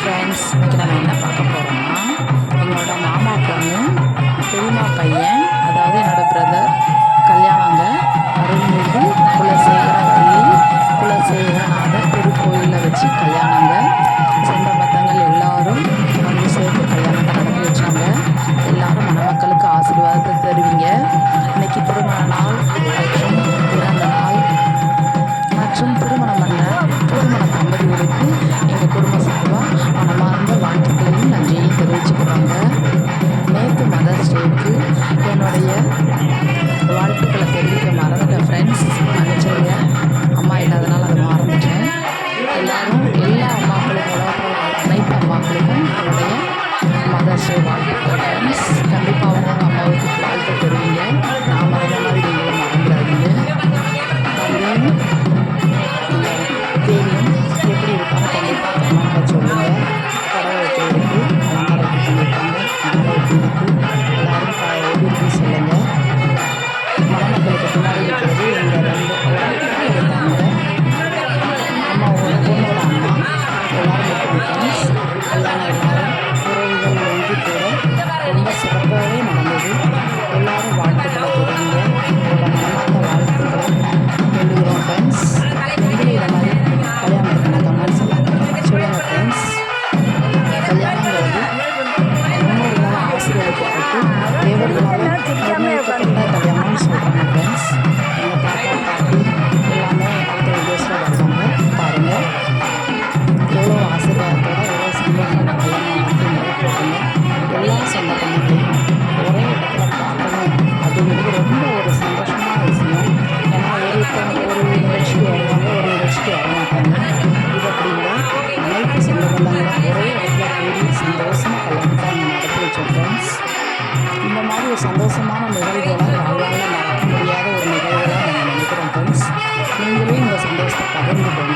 Friends இன்றைக்கி நம்ம என்ன பார்க்க போகிறோம்னா எங்களோட மாமா பொண்ணு பெரியம்மா பையன் அதாவது என்னோட பிரதர் கல்யாணங்க அருள்மிகு குலசேகரவள்ளி குலசேகரநாதர் திருக்கோயிலில் வச்சு கல்யாணங்க. சொந்த பந்தங்கள் எல்லாரும் வந்து சேர்த்து கல்யாணத்தை நடத்தி வச்சாங்க. எல்லாரும் மணமக்களுக்கு ஆசீர்வாதத்தை தருவீங்க. இன்னைக்கு திருமண நாள் மற்றும் அனைத்து மதர்ஸ் டேக்கு என்னுடைய வாழ்த்துக்களை தெரிவிக்க மறந்துட்டேன் ஃப்ரெண்ட்ஸ் மன்னிச்சிருங்க. அம்மா இல்லாதனால அதை மறந்துட்டேன். எல்லாரும் எல்லா அம்மாக்களுக்கும் அனைத்து அம்மாக்களுக்கும் என்னுடைய மதர்ஸ் டே வாழ்த்துக்கள் ஃப்ரெண்ட்ஸ் கண்டிப்பாக அவங்க அம்மாவுக்கு வாழ்த்து தெரியுங்க நான் மறந்த மாதிரி நீங்களும் மறந்துடாதீங்க. எப்படி இருக்கான்னு கண்டிப்பாக சொல்லுங்கள் கடவுள் இருக்கு. 对不对？நடத்தி ஃப்ரெண்ட்ஸ் இந்த மாதிரி ஒரு சந்தோஷமான நிகழ்வுகளாக வாழ்வாங்க மறக்க முடியாத ஒரு நிகழ்வுகளாக நாங்கள் நினைக்கிறோம் ஃப்ரெண்ட்ஸ் நீங்களும் இந்த சந்தோஷத்தை பகிர்ந்து கொள்ளுங்கள்